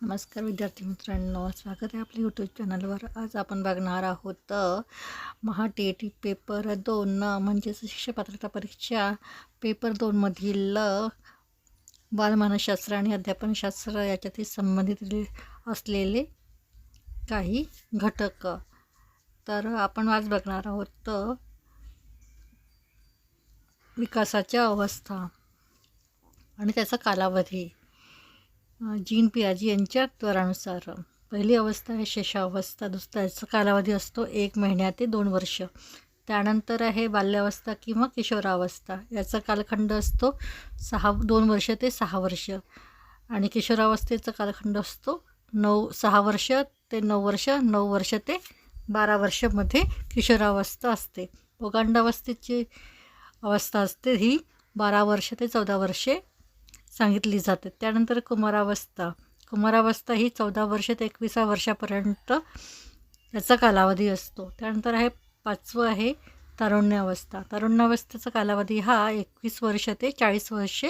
नमस्कार विद्यार्थी मित्रांनो स्वागत आहे आपल्या यूट्यूब चॅनलवर आज आपण बघणार आहोत महा टी टी पेपर दोन म्हणजेच शिक्षक पात्रता परीक्षा पेपर दोनमधील बालमानसशास्त्र आणि अध्यापनशास्त्र याच्यातील संबंधित असलेले काही घटक. तर आपण आज बघणार आहोत विकासाच्या अवस्था आणि त्याचा कालावधी. जीन पियाजी यांच्या त्वरानुसार. पहिली अवस्था आहे शेषावस्था दुसऱ्याचा याचा कालावधी असतो एक महिन्या ते दोन वर्ष. त्यानंतर आहे बाल्यावस्था किंवा किशोरावस्था. याचा कालखंड असतो सहा दोन वर्ष ते सहा वर्ष. आणि किशोरावस्थेचा कालखंड असतो नऊ सहा वर्ष ते नऊ वर्ष नऊ वर्ष ते बारा वर्षामध्ये किशोरावस्था असते. पोगांडावस्थेची अवस्था असते ही बारा वर्ष ते चौदा वर्षे सांगितली जाते. त्यानंतर कुमारावस्था. कुमारावस्था ही चौदा वर्ष ते एकविसा वर्षापर्यंत याचा कालावधी असतो. त्यानंतर आहे पाचवं आहे तारुण्यावस्था. तारुण्यावस्थेचा कालावधी हा एकवीस वर्ष ते चाळीस वर्षे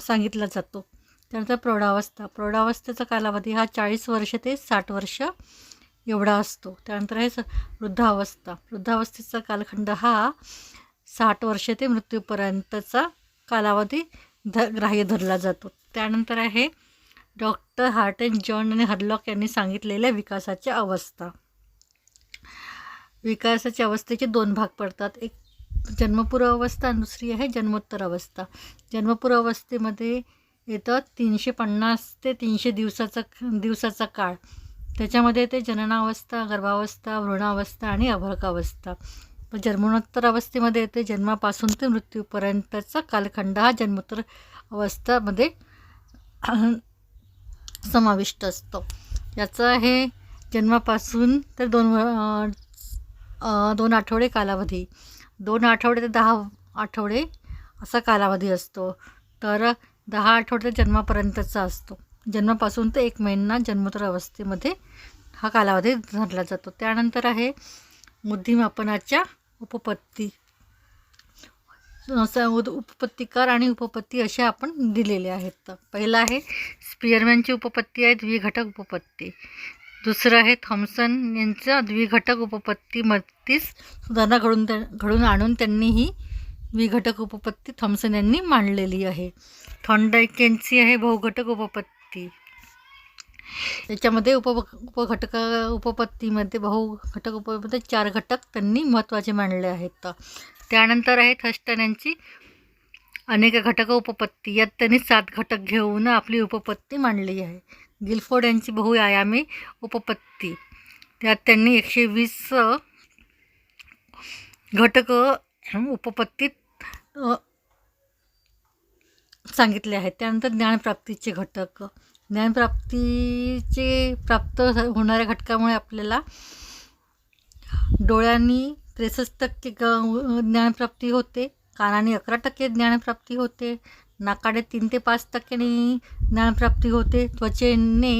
सांगितला जातो. त्यानंतर प्रौढावस्था. प्रौढावस्थेचा कालावधी हा चाळीस वर्ष ते साठ वर्ष एवढा असतो. त्यानंतर आहे स- वृद्धावस्था. वृद्धावस्थेचा कालखंड हा साठ वर्ष ते मृत्यूपर्यंतचा कालावधी ध ग्राह्य धरला जातो. त्यानंतर आहे डॉक्टर हार्ट अँड जॉन आणि हर्लॉक यांनी सांगितलेल्या विकासाच्या अवस्था. विकासाच्या अवस्थेचे दोन भाग पडतात. एक जन्मपूर्व अवस्था आणि दुसरी आहे जन्मोत्तर अवस्था. जन्मपूर्व अवस्थेमध्ये येतं तीनशे पन्नास ते तीनशे दिवसाचा दिवसाचा काळ. त्याच्यामध्ये ते जननावस्था गर्भावस्था भ्रूणावस्था आणि अभरकावस्था. जन्मोत्तर अवस्थेमध्ये येते. जन्मापासून ते मृत्यूपर्यंतचा कालखंड हा जन्मोत्तर अवस्थामध्ये समाविष्ट असतो. याचं हे जन्मापासून तर दोन व- दोन आठवडे कालावधी. दोन आठवडे ते दहा आठवडे असा कालावधी असतो. तर दहा आठवडे ते जन्मापर्यंतचा असतो. जन्मापासून ते एक महिना जन्मोत्तर अवस्थेमध्ये हा कालावधी धरला जातो. त्यानंतर आहे बुद्धिमापनाच्या उपपत्ती. स- उपपत्तिकार आणि उपपत्ती असे आपण दिलेले आहेत. पहिलं आहे स्पियरमॅनची उपपत्ती आहे द्विघटक उपपत्ती. दुसरं आहे थॉम्सन यांचं द्विघटक उपपत्तीमध्येच सुधारणा घडून त्या घडून आणून त्यांनी ही द्विघटक उपपत्ती थॉम्सन यांनी मांडलेली आहे. थॉन्डाईक यांची आहे बहुघटक उपपत्ती. याच्यामध्ये उप उपघटक उपपत्तीमध्ये बहुघटक उपमध्ये चार घटक त्यांनी महत्त्वाचे मांडले आहेत. त्यानंतर आहेत थस्टन यांची अनेक घटक उपपत्ती. यात त्यांनी सात घटक घेऊन आपली उपपत्ती मांडली आहे. गिलफोर्ड यांची बहुआयामी उपपत्ती. त्यात त्यांनी एकशे वीस घटक उपपत्तीत सांगितले आहेत. त्यानंतर ज्ञानप्राप्तीचे घटक. ज्ञानप्राप्तीचे प्राप्त होणाऱ्या घटकामुळे आपल्याला डोळ्यांनी त्रेसष्ट टक्के ग ज्ञानप्राप्ती होते कानाने अकरा टक्के ज्ञानप्राप्ती होते नाकाडे तीन ते पाच टक्क्यांनी ज्ञानप्राप्ती होते त्वचेने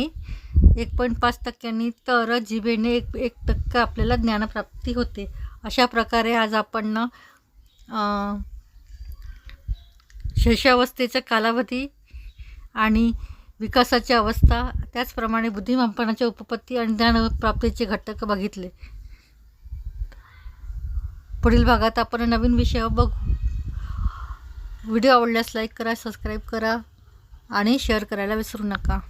एक पॉईंट पाच टक्क्यांनी तर जिभेने एक एक टक्का आपल्याला ज्ञानप्राप्ती होते. अशा प्रकारे आज आपण अ, शैशवावस्थेचा कालावधी आणि विकासाची अवस्था त्याचप्रमाणे बुद्धिमापनाच्या उपपत्ती आणि ज्ञानप्राप्तीचे घटक बघितले. पुढील भागात आपण नवीन विषय बघू. व्हिडिओ आवडल्यास लाईक करा सबस्क्राईब करा आणि शेअर करायला विसरू नका.